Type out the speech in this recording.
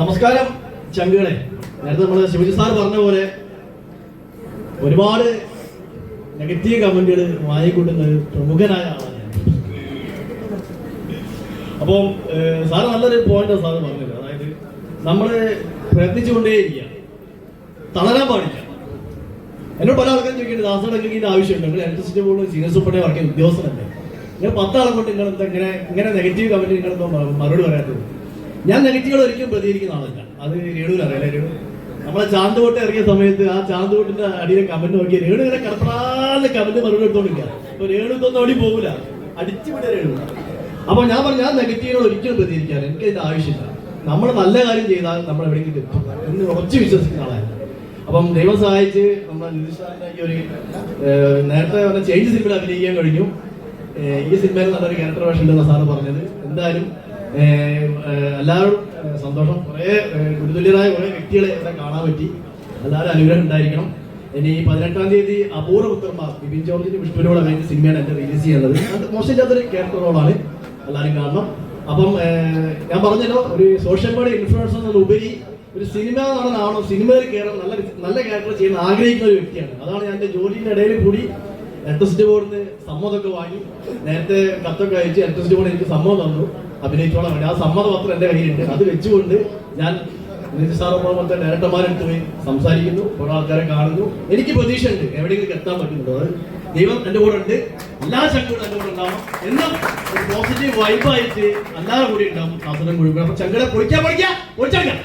നമസ്കാരം ചങ്കുകളെ. നേരത്തെ നമ്മൾ ശിവജി സാർ പറഞ്ഞ പോലെ ഒരുപാട് നെഗറ്റീവ് കമന്റുകൾ വാങ്ങിക്കൂട്ടുന്ന ഒരു പ്രമുഖനായ ആളാണ് അപ്പോൾ സാറ് നല്ലൊരു പോയിന്റ് സാർ പറഞ്ഞത്. അതായത് നമ്മൾ പ്രയത്നിച്ചുകൊണ്ടേയിരിക്കുക. തളരാൻ പാടില്ല. എന്നോട് പല ആൾക്കാരും ചോദിക്കുന്നത് ദാസടങ്ങൾക്ക് ഇതിന്റെ ആവശ്യമുണ്ട്. നിങ്ങൾ ഇലക്ട്രിസിറ്റി ബോർഡ് സീനിയർ സൂപ്പറിനെ വർക്കിയ ഉദ്യോഗസ്ഥനല്ലേ? നിങ്ങൾ പത്താളെ കൊണ്ട് നിങ്ങൾ എന്താ ഇങ്ങനെ ഇങ്ങനെ നെഗറ്റീവ് കമന്റ് നിങ്ങൾ മറുപടി പറയാത്തത്? ഞാൻ നെഗറ്റീവുകൾ ഒരിക്കലും പ്രതികരിക്കുന്ന ആളല്ല. അത് രേണുവിൽ അറിയാലേ രേണു? നമ്മളെ ചാന്ത് വോട്ട് ഇറങ്ങിയ സമയത്ത് ആ ചാന്ത് വോട്ടിന്റെ അടിയിലെ കമന്റ് നോക്കിയ രേണു ഇങ്ങനെ കടപ്പടാന്ന് കമന്റ് മറുപടി എടുത്തോണ്ടിരിക്കുക അപ്പൊ രേണു ഇതൊന്നും ഓടി പോകില്ല അടിച്ചു വിട രേണു. അപ്പൊ ഞാൻ പറഞ്ഞു ഞാൻ നെഗറ്റീവുകൾ ഒരിക്കലും പ്രതികരിക്കാൻ എനിക്ക് അതിന്റെ ആവശ്യമില്ല. നമ്മൾ നല്ല കാര്യം ചെയ്താൽ നമ്മൾ എവിടെയെങ്കിലും എത്തും എന്ന് ഉറച്ച് വിശ്വസിക്കുന്ന ആളായിരുന്നു. അപ്പം ദൈവം സഹായിച്ച് നമ്മുടെ നിതീഷാന്റെ ഈ ഒരു നേരത്തെ പറഞ്ഞ ചേഞ്ച് സിനിമയിൽ അഭിനയിക്കാൻ കഴിഞ്ഞു. ഈ സിനിമയിൽ നല്ലൊരു ക്യാരക്ടർ വേഷം ഉണ്ടെന്ന് സാറ് പറഞ്ഞത്. എന്തായാലും എല്ലാവരും സന്തോഷം. കുറേ ഗുരുതുല്യരായ കുറേ വ്യക്തികളെ ഇവിടെ കാണാൻ പറ്റി. എല്ലാവരും അനുഗ്രഹം ഉണ്ടായിരിക്കണം. ഇനി പതിനെട്ടാം തീയതി അപൂർവ പുത്രന്മാർ ബിബിൻ ജോർജിന്റെ വിഷ്ണുവിനോട് വേണ്ടി സിനിമയാണ് എന്റെ റിലീസ് ചെയ്യുന്നത്. അത് മോശമില്ലാത്തൊരു ക്യാരക്ടർ റോളാണ് എല്ലാവരും കാണണം. അപ്പം ഞാൻ പറഞ്ഞല്ലോ ഒരു സോഷ്യൽ മീഡിയ ഇൻഫ്ലുവൻസർ എന്നതിലുപരി ഒരു സിനിമ നടനാണോ സിനിമയിൽ കയറാൻ നല്ല നല്ല ക്യാരക്ടർ ചെയ്യാൻ ആഗ്രഹിക്കുന്ന ഒരു വ്യക്തിയാണ്. അതാണ് ഞാൻ എന്റെ ജോലിയുടെ ഇടയിൽ കൂടി ഇലക്ട്രിസിറ്റി ബോർഡിന് സമ്മതമൊക്കെ വാങ്ങി നേരത്തെ കത്തൊക്കെ അയച്ച് ഇലക്ട്രിസിറ്റി ബോർഡ് എനിക്ക് സമ്മതം തന്നു. അഭിനയിച്ചോളാൻ വേണ്ടി ആ സമ്മത പത്രം എന്റെ കയ്യിലുണ്ട്. അത് വെച്ചുകൊണ്ട് ഞാൻ പോലത്തെ ഡയറക്ടർമാരെടുത്ത് പോയി സംസാരിക്കുന്നു. കുറെ ആൾക്കാരെ കാണുന്നു. എനിക്ക് പ്രതീക്ഷയുണ്ട് എവിടെയെങ്കിലും എത്താൻ പറ്റുന്നുണ്ടോ? അത് ദൈവം എന്റെ കൂടെ ഉണ്ട്. എല്ലാ ശക്തികളും എന്റെ കൂടെ ഉണ്ടാവും. എന്നും ഒരു പോസിറ്റീവ് വൈബായിട്ട് എല്ലാവരും കൂടി ഉണ്ടാവും. കാസർഗോഡ് മുഴുവൻ അപ്പൊ ചങ്കട പൊളിക്കാൻ പൊളിക്കാം പൊളിച്ചെടുക്കാം.